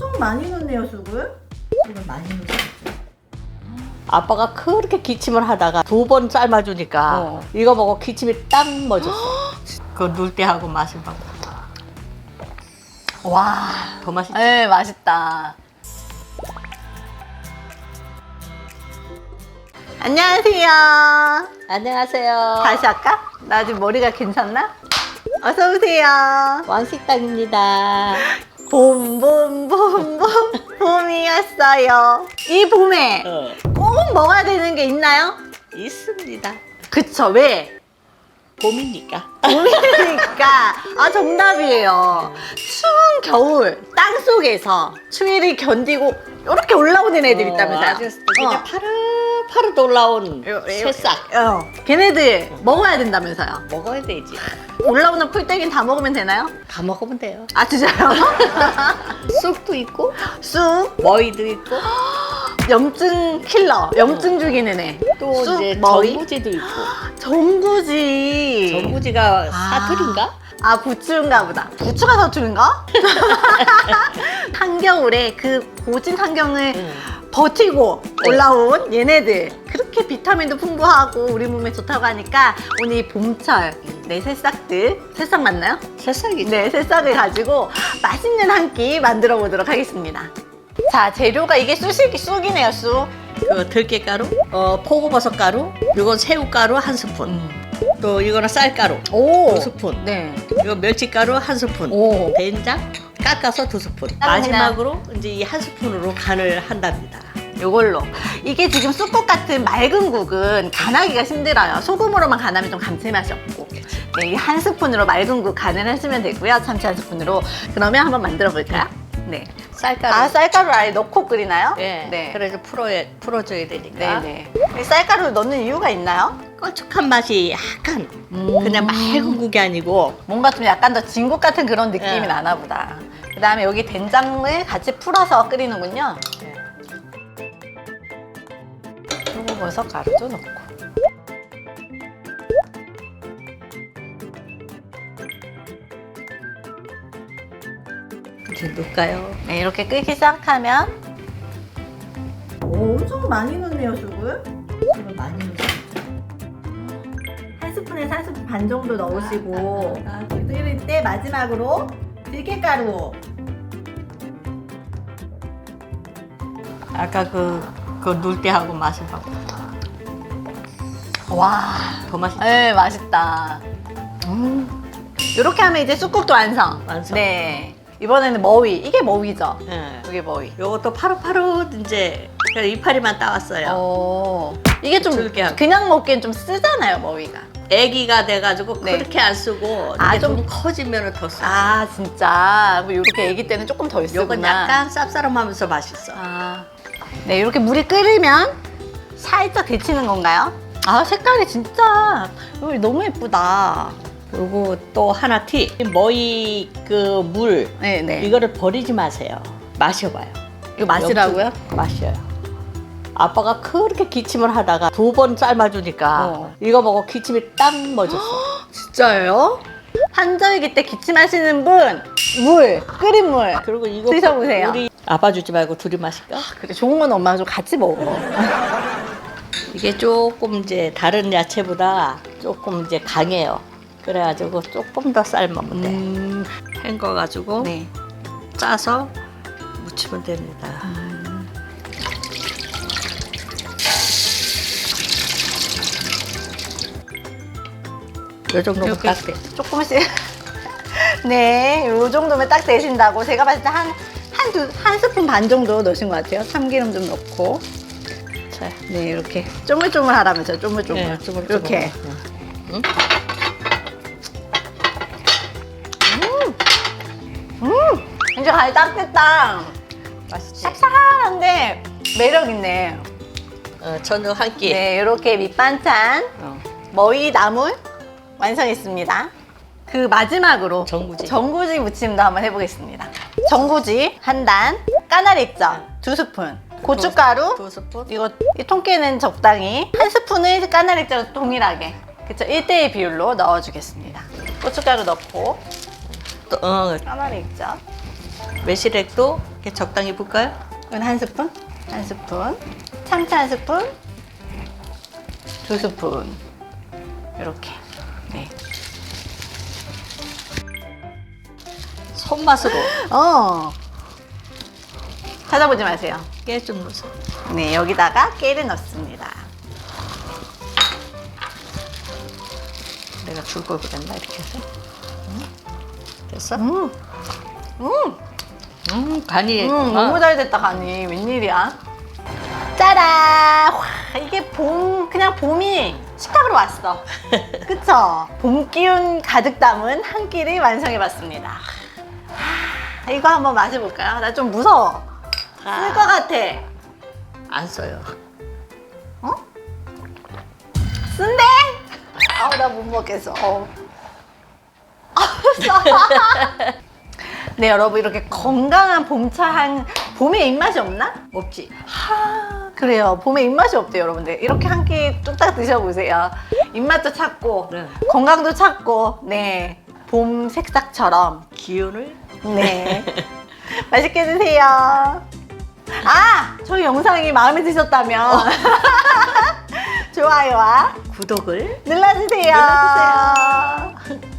엄청 많이 넣네요, 쑥을. 쑥을 많이 넣었죠. 아빠가 그렇게 기침을 하다가 두 번 삶아주니까 어. 이거 먹고 기침이 딱 멎었어. 그거 넣을 때 하고 마실 방법. 와. 더 맛있지? 네, 맛있다. 안녕하세요. 안녕하세요. 다시 할까? 나 지금 머리가 괜찮나? 어서 오세요. 왕식당입니다. 봄, 봄, 봄, 봄, 봄이 왔어요. 이 봄에 어, 꼭 먹어야 되는 게 있나요? 있습니다. 그쵸, 왜? 봄이니까. 봄이니까. 아, 정답이에요. 추운 겨울, 땅 속에서 추위를 견디고 이렇게 올라오는 애들 있다면서요? 아주 그냥 어. 파릇파릇 올라온 요- 요- 새싹. 어. 걔네들 먹어야 된다면서요? 먹어야 되지. 올라오는 풀떼기는 다 먹으면 되나요? 다 먹으면 돼요. 아, 진짜요? 쑥도 있고, 쑥, 머위도 있고, 염증 킬러, 염증 죽이는 애. 또 쑥, 이제 머위? 전구지도 있고. 전구지. 전구지가 아. 사투리인가? 아 부추인가 보다. 부추가 사투인가? 한겨울에 그 고진 환경을 응. 버티고 올라온 얘네들 그렇게 비타민도 풍부하고 우리 몸에 좋다고 하니까 오늘 이 봄철 내 새싹들 새싹 맞나요? 새싹이죠. 네 새싹을 가지고 맛있는 한 끼 만들어 보도록 하겠습니다. 자 재료가 이게 쑥이 쑥이네요 쑥. 그 들깨가루, 어, 포고버섯 가루, 이건 새우가루 한 스푼. 또 이거는 쌀가루 오. 두 스푼. 네. 이거 멸치가루 한 스푼. 오. 된장 깎아서 두 스푼. 마지막으로 이제 이 한 스푼으로 간을 한답니다. 요걸로 이게 지금 쑥국 같은 맑은 국은 간하기가 힘들어요 소금으로만 간하면 좀 감칠맛이 없고 네, 이한 스푼으로 맑은 국 간을 해주면 되고요 참치 한 스푼으로 그러면 한번 만들어 볼까요? 네. 쌀가루. 아 쌀가루 아예 넣고 끓이나요? 예. 네. 그래서 풀어 풀어줘야 되니까. 네네. 이 쌀가루 넣는 이유가 있나요? 걸쭉한 맛이 약간 음. 그냥 맑은 국이 아니고 뭔가 좀 약간 더 진국 같은 그런 느낌이 예. 나나 보다. 그 다음에 여기 된장을 같이 풀어서 끓이는군요. 표고버섯 가루도 넣고. 이렇게 넣을까요? 네, 이렇게 끓기 시작하면 오, 엄청 많이 넣네요, 쑥을. 쑥을 많이 넣었어요. 한 스푼에서 한 스푼 반 정도 넣으시고 아, 아, 아. 끓일 때 마지막으로 들깨가루. 아까 그, 그거 넣을 때 하고 마실 방법. 와, 더 맛있지? 네, 맛있다. 음. 이렇게 하면 이제 쑥국도 완성. 완성. 네. 이번에는 머위. 이게 머위죠? 예. 이게 머위. 요것도 파릇파릇 이제 그냥 이파리만 따왔어요. 어. 이게 좀 줄기하고. 그냥 먹기엔 좀 쓰잖아요, 머위가. 애기가 돼가지고 네. 그렇게 안 쓰고 아, 이게 좀, 좀- 커지면 더 써. 아, 진짜. 뭐 이렇게 아기 때는 조금 덜 쓰구나. 요건 약간 쌉싸름하면서 맛있어. 아, 네 이렇게 물이 끓으면 살짝 데치는 건가요? 아 색깔이 진짜 너무 예쁘다. 그리고 또 하나 티. 머위 그물 네네. 이거, 이거를 버리지 마세요. 마셔봐요. 이거 마시라고요? 염증 마셔요. 아빠가 그렇게 기침을 하다가 두 번 삶아주니까 어. 이거 먹고 기침이 딱 멎었어. 진짜요? 환절기 때 기침하시는 분 물, 끓인 물. 그리고 이거 드셔보세요. 우리 아빠 주지 말고 둘이 마실까? 그래 좋은 건 엄마가 좀 같이 먹어. 이게 조금 이제 다른 야채보다 조금 이제 강해요. 그래가지고 조금 더 삶으면 돼. 음, 헹궈 가지고 네. 짜서 무치면 됩니다. 요 정도면 딱 돼. 조금씩. 네, 요 정도면 딱 되신다고. 제가 봤을 때 한, 한 두, 한 스푼 반 정도 넣으신 것 같아요. 참기름 좀 넣고. 자, 네, 이렇게 쪼물쪼물 하라면서요. 쪼물쪼물. 네, 쪼물쪼물. 이렇게. 응. 이제 간이 딱 됐다. 맛있지? 쌉싸한데 매력 있네. 어, 저녁 한 끼. 네, 이렇게 밑반찬 어. 머위 나물 완성했습니다. 그 마지막으로 전구지. 전구지 무침도 한번 해보겠습니다. 전구지 한 단, 까나리젓 두 스푼, 고춧가루 두 스푼. 이거 이 통깨는 적당히 한 스푼을 까나리젓 동일하게 그쵸 1대1 비율로 넣어주겠습니다. 고춧가루 넣고 또, 어, 까나리젓 매실액도 이렇게 적당히 붓까요? 이건 한 스푼, 한 스푼, 참치 한 스푼, 두 스푼 이렇게. 네. 손맛으로 어. 찾아보지 마세요. 깨 좀 넣어서. 네, 여기다가 깨를 넣습니다. 내가 줄 걸 그랬나 이렇게 해서. 응? 됐어? 음, 음, 음, 간이 음, 아, 너무 잘 됐다 가니 웬일이야? 짜란! 와, 이게 봄 그냥 봄이 식탁으로 왔어. 그쵸? 봄 기운 가득 담은 한 끼를 완성해봤습니다. 하, 이거 한번 마셔볼까요? 나 좀 무서워. 쓸 아, 것 같아. 안 써요. 어? 쓴데? 아우 나 못 먹겠어. 어우. 네 여러분 이렇게 건강한 봄차 한 봄에 입맛이 없나? 없지. 하 그래요. 봄에 입맛이 없대요 여러분들. 이렇게 한 끼 뚝딱 드셔보세요. 입맛도 찾고 네. 건강도 찾고 네 봄 색싹처럼. 기운을? 네. 맛있게 드세요. 아 저희 영상이 마음에 드셨다면. 좋아요와 구독을? 눌러주세요. 눌러주세요.